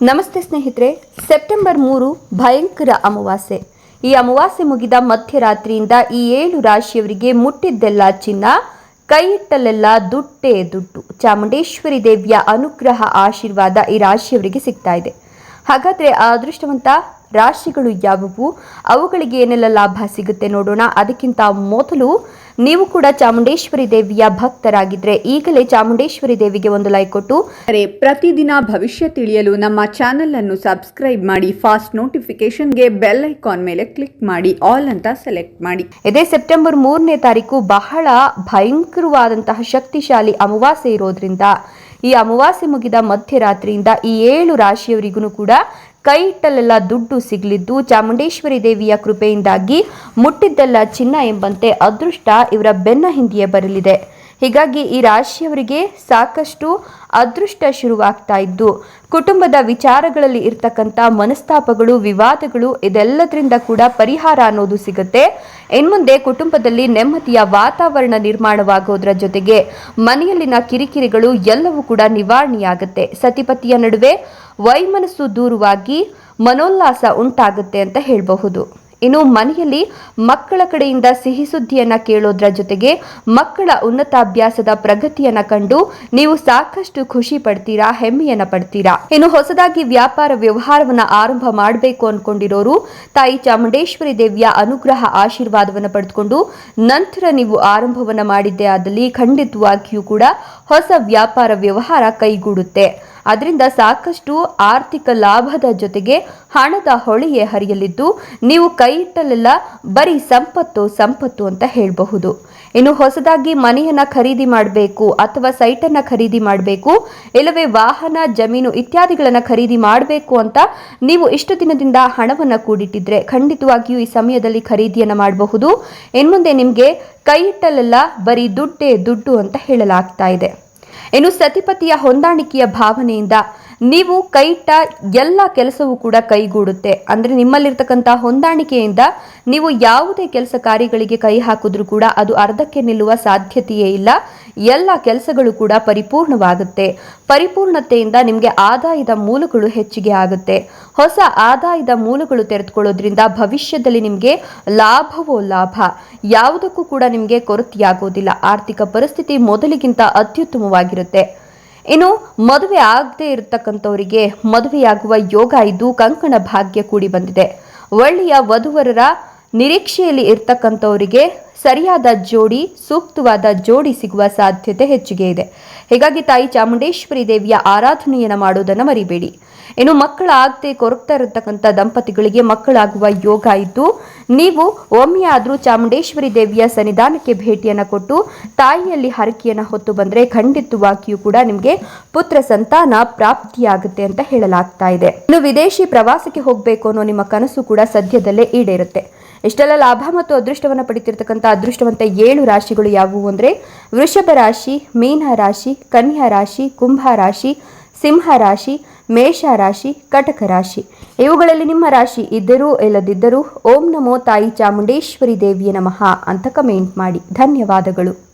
ನಮಸ್ತೆ ಸ್ನೇಹಿತರೆ, ಸೆಪ್ಟೆಂಬರ್ ಮೂರು ಭಯಂಕರ ಅಮಾವಾಸ್ಯೆ. ಈ ಅಮಾವಾಸ್ಯೆ ಮುಗಿದ ಮಧ್ಯರಾತ್ರಿಯಿಂದ ಈ ಏಳು ರಾಶಿಯವರಿಗೆ ಮುಟ್ಟಿದ್ದೆಲ್ಲ ಚಿನ್ನ ಕೈಯಿಟ್ಟಲೆಲ್ಲ ದುಟ್ಟೆ ದುಡ್ಡೇ. ದುಡ್ಡು ಚಾಮುಂಡೇಶ್ವರಿ ದೇವಿಯ ಅನುಗ್ರಹ ಆಶೀರ್ವಾದ ಈ ರಾಶಿಯವರಿಗೆ ಸಿಗ್ತಾ ಇದೆ. ಹಾಗಾದ್ರೆ ಅದೃಷ್ಟವಂತ ರಾಶಿಗಳು ಯಾವುವು? ಅವುಗಳಿಗೆ ಏನೆಲ್ಲ ಲಾಭ ಸಿಗುತ್ತೆ ನೋಡೋಣ. ಅದಕ್ಕಿಂತ ಮೊದಲು ನೀವು ಕೂಡ ಚಾಮುಂಡೇಶ್ವರಿ ದೇವಿಯ ಭಕ್ತರಾಗಿದ್ರೆ ಈಗಲೇ ಚಾಮುಂಡೇಶ್ವರಿ ದೇವಿಗೆ ಒಂದು ಲೈಕ್ ಕೊಟ್ಟು. ಪ್ರತಿದಿನ ಭವಿಷ್ಯ ತಿಳಿಯಲು ನಮ್ಮ ಚಾನೆಲ್ ಅನ್ನು ಸಬ್ಸ್ಕ್ರೈಬ್ ಮಾಡಿ ಫಾಸ್ಟ್ ನೋಟಿಫಿಕೇಶನ್ಗೆ ಬೆಲ್ ಐಕಾನ್ ಮೇಲೆ ಕ್ಲಿಕ್ ಮಾಡಿ ಆಲ್ ಅಂತ ಸೆಲೆಕ್ಟ್ ಮಾಡಿ. ಇದೇ ಸೆಪ್ಟೆಂಬರ್ ಮೂರನೇ ತಾರೀಕು ಬಹಳ ಭಯಂಕರವಾದಂತಹ ಶಕ್ತಿಶಾಲಿ ಅಮಾವಾಸ್ಯೆ ಇರೋದ್ರಿಂದ ಈ ಅಮಾವಾಸ್ಯೆ ಮುಗಿದ ಮಧ್ಯರಾತ್ರಿಯಿಂದ ಈ ಏಳು ರಾಶಿಯವರಿಗೂ ಕೂಡ ಕೈ ಇಟ್ಟಲ್ಲೆಲ್ಲ ದುಡ್ಡು ಸಿಗಲಿದ್ದು ಚಾಮುಂಡೇಶ್ವರಿ ದೇವಿಯ ಕೃಪೆಯಿಂದಾಗಿ ಮುಟ್ಟಿದ್ದೆಲ್ಲ ಚಿನ್ನ ಎಂಬಂತೆ ಅದೃಷ್ಟ ಇವರ ಬೆನ್ನ ಹಿಂದೆಯೇ ಬರಲಿದೆ. ಹೀಗಾಗಿ ಈ ರಾಶಿಯವರಿಗೆ ಸಾಕಷ್ಟು ಅದೃಷ್ಟ ಶುರುವಾಗ್ತಾ ಇದ್ದು, ಕುಟುಂಬದ ವಿಚಾರಗಳಲ್ಲಿ ಇರ್ತಕ್ಕಂಥ ಮನಸ್ತಾಪಗಳು, ವಿವಾದಗಳು ಇದೆಲ್ಲದರಿಂದ ಕೂಡ ಪರಿಹಾರ ಅನ್ನೋದು ಸಿಗುತ್ತೆ. ಇನ್ಮುಂದೆ ಕುಟುಂಬದಲ್ಲಿ ನೆಮ್ಮದಿಯ ವಾತಾವರಣ ನಿರ್ಮಾಣವಾಗೋದ್ರ ಜೊತೆಗೆ ಮನೆಯಲ್ಲಿನ ಕಿರಿಕಿರಿಗಳು ಎಲ್ಲವೂ ಕೂಡ ನಿವಾರಣೆಯಾಗುತ್ತೆ. ಸತಿಪತಿಯ ನಡುವೆ ವೈಮನಸ್ಸು ದೂರವಾಗಿ ಮನೋಲ್ಲಾಸ ಉಂಟಾಗುತ್ತೆ ಅಂತ ಹೇಳಬಹುದು. ಇನ್ನು ಮನೆಯಲ್ಲಿ ಮಕ್ಕಳ ಕಡೆಯಿಂದ ಸಿಹಿ ಸುದ್ದಿಯನ್ನ ಕೇಳೋದ್ರ ಜೊತೆಗೆ ಮಕ್ಕಳ ಉನ್ನತಾಭ್ಯಾಸದ ಪ್ರಗತಿಯನ್ನ ಕಂಡು ನೀವು ಸಾಕಷ್ಟು ಖುಷಿ ಪಡ್ತೀರಾ, ಹೆಮ್ಮೆಯನ್ನ ಪಡ್ತೀರಾ? ಇನ್ನು ಹೊಸದಾಗಿ ವ್ಯಾಪಾರ ವ್ಯವಹಾರವನ್ನ ಆರಂಭ ಮಾಡಬೇಕು ಅನ್ಕೊಂಡಿರೋರು ತಾಯಿ ಚಾಮುಂಡೇಶ್ವರಿ ದೇವಿಯ ಅನುಗ್ರಹ ಆಶೀರ್ವಾದವನ್ನು ಪಡೆದುಕೊಂಡು ನಂತರ ನೀವು ಆರಂಭವನ್ನ ಮಾಡಿದ್ದೆ ಆದಲ್ಲಿ ಖಂಡಿತವಾಗಿಯೂ ಕೂಡ ಹೊಸ ವ್ಯಾಪಾರ ವ್ಯವಹಾರ ಕೈಗೂಡುತ್ತೆ. ಅದರಿಂದ ಸಾಕಷ್ಟು ಆರ್ಥಿಕ ಲಾಭದ ಜೊತೆಗೆ ಹಣದ ಹೊಳೆಯೇ ಹರಿಯಲಿದ್ದು, ನೀವು ಕೈ ಇಟ್ಟಲೆಲ್ಲ ಬರೀ ಸಂಪತ್ತು ಸಂಪತ್ತು ಅಂತ ಹೇಳಬಹುದು. ಇನ್ನು ಹೊಸದಾಗಿ ಮನೆಯನ್ನ ಖರೀದಿ ಮಾಡಬೇಕು ಅಥವಾ ಸೈಟನ್ನ ಖರೀದಿ ಮಾಡಬೇಕು, ಇಲ್ಲವೇ ವಾಹನ, ಜಮೀನು ಇತ್ಯಾದಿಗಳನ್ನ ಖರೀದಿ ಮಾಡಬೇಕು ಅಂತ ನೀವು ಇಷ್ಟು ದಿನದಿಂದ ಹಣವನ್ನ ಕೂಡಿಟ್ಟಿದ್ರೆ ಖಂಡಿತವಾಗಿಯೂ ಈ ಸಮಯದಲ್ಲಿ ಖರೀದಿಯನ್ನ ಮಾಡಬಹುದು. ಇನ್ಮುಂದೆ ನಿಮಗೆ ಕೈ ಇಟ್ಟಲೆಲ್ಲ ಬರೀ ದುಡ್ಡೇ ದುಡ್ಡು ಅಂತ ಹೇಳಲಾಗ್ತಾ ಇದೆ. ಇನ್ನು ಸತಿಪತಿಯ ಹೊಂದಾಣಿಕೆಯ ಭಾವನೆಯಿಂದ ನೀವು ಕೈಟ ಎಲ್ಲ ಕೆಲಸವೂ ಕೂಡ ಕೈಗೂಡುತ್ತೆ. ಅಂದರೆ ನಿಮ್ಮಲ್ಲಿರ್ತಕ್ಕಂಥ ಹೊಂದಾಣಿಕೆಯಿಂದ ನೀವು ಯಾವುದೇ ಕೆಲಸ ಕಾರ್ಯಗಳಿಗೆ ಕೈ ಹಾಕಿದ್ರೂ ಕೂಡ ಅದು ಅರ್ಧಕ್ಕೆ ನಿಲ್ಲುವ ಸಾಧ್ಯತೆಯೇ ಇಲ್ಲ. ಎಲ್ಲ ಕೆಲಸಗಳು ಕೂಡ ಪರಿಪೂರ್ಣವಾಗುತ್ತೆ. ಪರಿಪೂರ್ಣತೆಯಿಂದ ನಿಮಗೆ ಆದಾಯದ ಮೂಲಗಳು ಹೆಚ್ಚಿಗೆ ಆಗುತ್ತೆ. ಹೊಸ ಆದಾಯದ ಮೂಲಗಳು ತೆರೆದುಕೊಳ್ಳೋದ್ರಿಂದ ಭವಿಷ್ಯದಲ್ಲಿ ನಿಮಗೆ ಲಾಭವೋ ಲಾಭ. ಯಾವುದಕ್ಕೂ ಕೂಡ ನಿಮಗೆ ಕೊರತೆಯಾಗೋದಿಲ್ಲ. ಆರ್ಥಿಕ ಪರಿಸ್ಥಿತಿ ಮೊದಲಿಗಿಂತ ಅತ್ಯುತ್ತಮವಾಗಿರುತ್ತೆ. ಇನ್ನು ಮದುವೆ ಆಗದೆ ಇರತಕ್ಕಂಥವರಿಗೆ ಮದುವೆಯಾಗುವ ಯೋಗ ಇದು ಕಂಕಣ ಭಾಗ್ಯ ಕೂಡಿ ಬಂದಿದೆ. ಒಳ್ಳೆಯ ವಧುವರರ ನಿರೀಕ್ಷೆಯಲ್ಲಿ ಇರ್ತಕ್ಕಂಥವರಿಗೆ ಸರಿಯಾದ ಜೋಡಿ, ಸೂಕ್ತವಾದ ಜೋಡಿ ಸಿಗುವ ಸಾಧ್ಯತೆ ಹೆಚ್ಚಿಗೆ ಇದೆ. ಹೀಗಾಗಿ ತಾಯಿ ಚಾಮುಂಡೇಶ್ವರಿ ದೇವಿಯ ಆರಾಧನೆಯನ್ನು ಮಾಡೋದನ್ನು ಮರಿಬೇಡಿ. ಇನ್ನು ಮಕ್ಕಳಾಗದೆ ಕೊರಗ್ತಾ ಇರತಕ್ಕಂಥ ದಂಪತಿಗಳಿಗೆ ಮಕ್ಕಳಾಗುವ ಯೋಗ ಇದ್ದು, ನೀವು ಒಮ್ಮೆಯಾದರೂ ಚಾಮುಂಡೇಶ್ವರಿ ದೇವಿಯ ಸನ್ನಿಧಾನಕ್ಕೆ ಭೇಟಿಯನ್ನು ಕೊಟ್ಟು, ತಾಯಿಯಲ್ಲಿ ಹರಕೆಯನ್ನು ಹೊತ್ತು ಬಂದರೆ ಖಂಡಿತವಾಗಿಯೂ ಕೂಡ ನಿಮಗೆ ಪುತ್ರ ಸಂತಾನ ಪ್ರಾಪ್ತಿಯಾಗುತ್ತೆ ಅಂತ ಹೇಳಲಾಗ್ತಾ ಇದೆ. ಇನ್ನು ವಿದೇಶಿ ಪ್ರವಾಸಕ್ಕೆ ಹೋಗಬೇಕು ಅನ್ನೋ ನಿಮ್ಮ ಕನಸು ಕೂಡ ಸದ್ಯದಲ್ಲೇ ಈಡೇರುತ್ತೆ. ಇಷ್ಟೆಲ್ಲ ಲಾಭ ಮತ್ತು ಅದೃಷ್ಟವನ್ನು ಪಡಿತಿರ್ತಕ್ಕಂಥ ಅದೃಷ್ಟವಂತ ಏಳು ರಾಶಿಗಳು ಯಾವುವು ಅಂದರೆ ವೃಷಭ ರಾಶಿ, ಮೀನ ರಾಶಿ, ಕನ್ಯಾ ರಾಶಿ, ಕುಂಭ ರಾಶಿ, ಸಿಂಹ ರಾಶಿ, ಮೇಷ ರಾಶಿ, ಕಟಕ ರಾಶಿ. ಇವುಗಳಲ್ಲಿ ನಿಮ್ಮ ರಾಶಿ ಇದ್ದರೂ ಇಲ್ಲದಿದ್ದರೂ ಓಂ ನಮೋ ತಾಯಿ ಚಾಮುಂಡೇಶ್ವರಿ ದೇವಿಯ ನಮಃ ಅಂತ ಕಮೆಂಟ್ ಮಾಡಿ. ಧನ್ಯವಾದಗಳು.